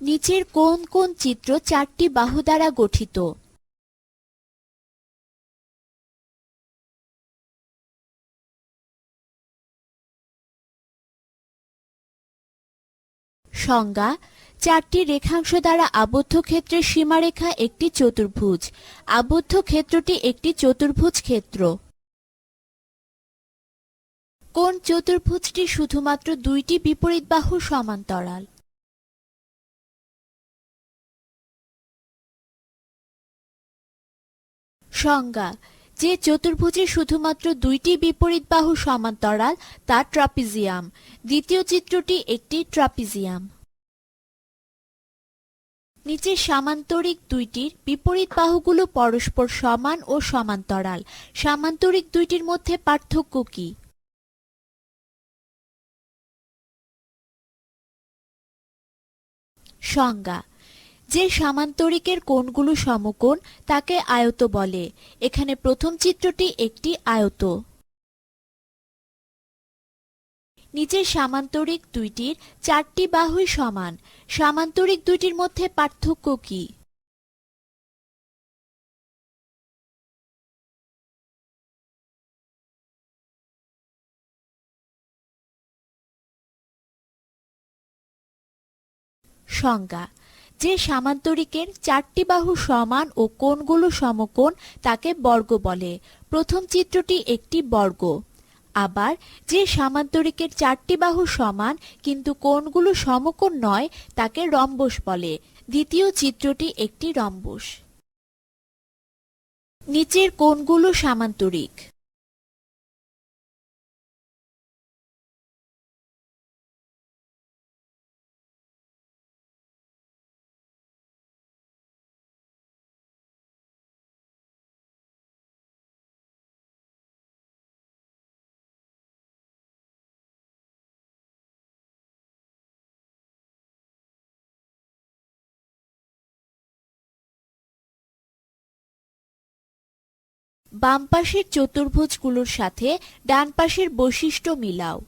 নিচের কোন কোন চিত্র চারটি বাহু দ্বারা গঠিত। সংজ্ঞা, চারটি রেখাংশ দ্বারা আবদ্ধ ক্ষেত্রের সীমারেখা একটি চতুর্ভুজ। আবদ্ধ ক্ষেত্রটি একটি চতুর্ভুজ ক্ষেত্র। কোন চতুর্ভুজটি শুধুমাত্র দুইটি বিপরীত বাহু সমান্তরাল। সংজ্ঞা, যে চতুর্ভুজে শুধুমাত্র দুইটি বিপরীত বাহু সমান্তরাল, তা ট্রাপিজিয়াম। দ্বিতীয় চিত্রটি একটি ট্রাপিজিয়াম। নিচে সামান্তরিক দুইটির বিপরীত বাহুগুলো পরস্পর সমান ও সমান্তরাল। সামান্তরিক দুইটির মধ্যে পার্থক্য কি? সংজ্ঞা যে সামান্তরিকের কোণগুলো সমকোণ, তাকে আয়ত বলে। এখানে প্রথম চিত্রটি একটি আয়ত। নিচের সামান্তরিক দুইটির চারটি বাহুই সমান। সামান্তরিক দুইটির মধ্যে পার্থক্য কি? সংজ্ঞা যে সামান্তরিকের চারটি বাহু সমান ও কোণগুলো সমকোণ তাকে বর্গ বলে। প্রথম চিত্রটি একটি বর্গ। আবার যে সামান্তরিকের চারটি বাহু সমান কিন্তু কোণগুলো সমকোণ নয়, তাকে রম্বস বলে। দ্বিতীয় চিত্রটি একটি রম্বস। নিচের কোণগুলো সামান্তরিক। বাম পাশের চতুর্ভুজগুলোর সাথে ডান পাশের বৈশিষ্ট্য মিলাও।